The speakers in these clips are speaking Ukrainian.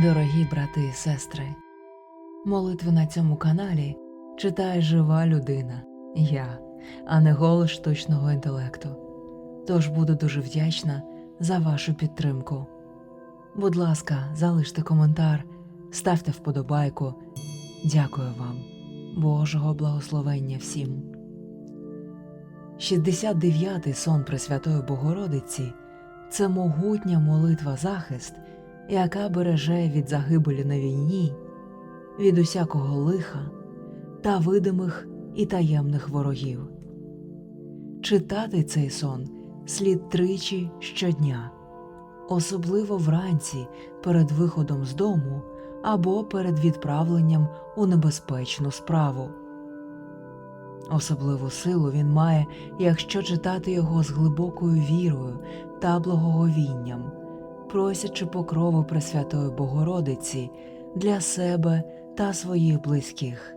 Дорогі брати і сестри, молитви на цьому каналі читає жива людина, я, а не голос штучного інтелекту. Тож буду дуже вдячна за вашу підтримку. Будь ласка, залиште коментар, ставте вподобайку. Дякую вам, Божого благословення всім. 69-й сон Пресвятої Богородиці це могутня молитва захист, яка береже від загибелі на війні, від усякого лиха та видимих і таємних ворогів. Читати цей сон слід тричі щодня, особливо вранці перед виходом з дому або перед відправленням у небезпечну справу. Особливу силу він має, якщо читати його з глибокою вірою та благоговінням, просячи покрову Пресвятої Богородиці для себе та своїх близьких.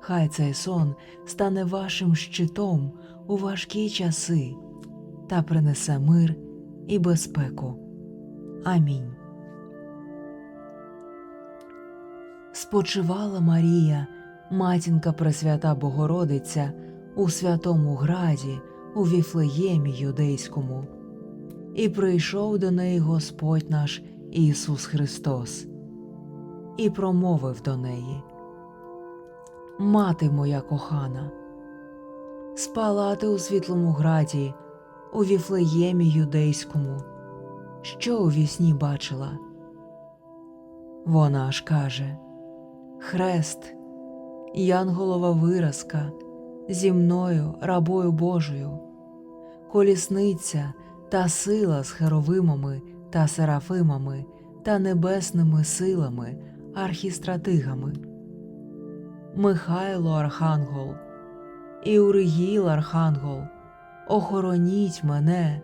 Хай цей сон стане вашим щитом у важкі часи та принесе мир і безпеку. Амінь. Спочивала Марія, матінка Пресвята Богородиця, у святому граді, у Віфлеємі Юдейському, і прийшов до неї Господь наш Ісус Христос, і промовив до неї: Мати моя кохана, спала ти у світлому граді, у Віфлеємі Юдейському, що у вісні бачила? Вона ж каже Хрест, Янголова виразка зі мною, рабою Божою, колісниця та сила з херовимами та серафимами та небесними силами, архістратигами, Михайло Архангел, Іуригіл Архангел, охороніть мене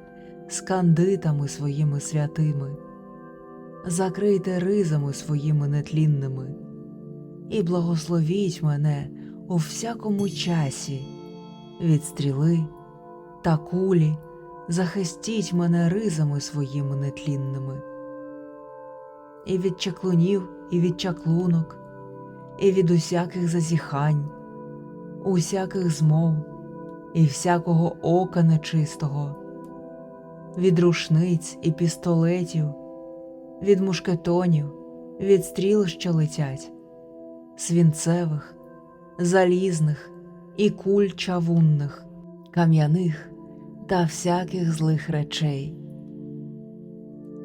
скандитами своїми святими, закрийте ризами своїми нетлінними і благословіть мене у всякому часі від стріли та кулі, захистіть мене ризами своїми нетлінними, і від чаклунів, і від чаклунок, і від усяких зазіхань, усяких змов, і всякого ока нечистого, від рушниць і пістолетів, від мушкетонів, від стріл, що летять свінцевих, залізних і куль чавунних, кам'яних та всяких злих речей.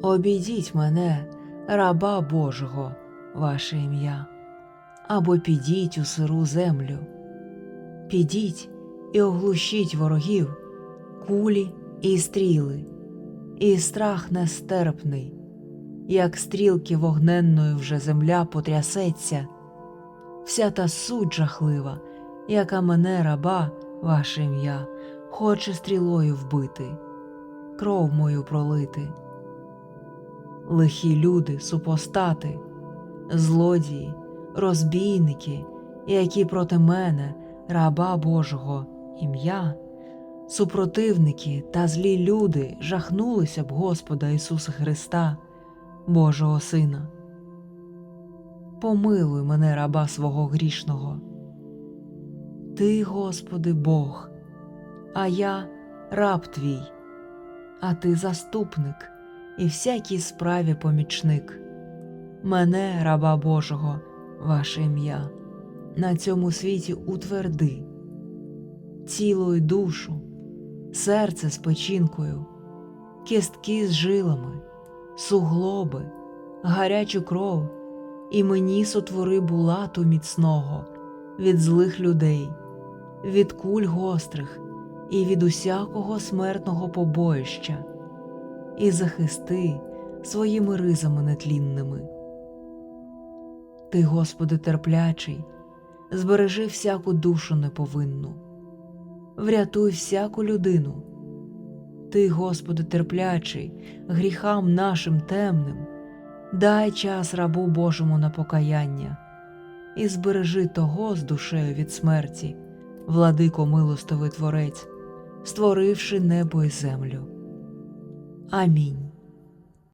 Обійдіть мене, раба Божого, ваше ім'я, або підіть у сиру землю, підіть і оглушіть ворогів, кулі і стріли, і страх нестерпний, як стрілки вогненною вже земля потрясеться. Вся та суть жахлива, яка мене раба, ваше ім'я, хоче стрілою вбити, кров мою пролити. Лихі люди, супостати, злодії, розбійники, які проти мене, раба Божого, ім'я, супротивники та злі люди жахнулися б Господа Ісуса Христа, Божого Сина помилуй мене, раба свого грішного. Ти, Господи, Бог, а я раб твій, а ти заступник і всякій справі помічник. Мене, раба Божого, ваше ім'я, на цьому світі утверди, тіло й душу, серце з печінкою, кістки з жилами, суглоби, гарячу кров і мені сотвори булату міцного від злих людей, від куль гострих і від усякого смертного побоїща, і захисти своїми ризами нетлінними. Ти, Господи, терплячий, збережи всяку душу неповинну, врятуй всяку людину. Ти, Господи, терплячий, гріхам нашим темним дай час рабу Божому на покаяння і збережи того з душею від смерті, владико милостивий Творець, створивши небо і землю. Амінь.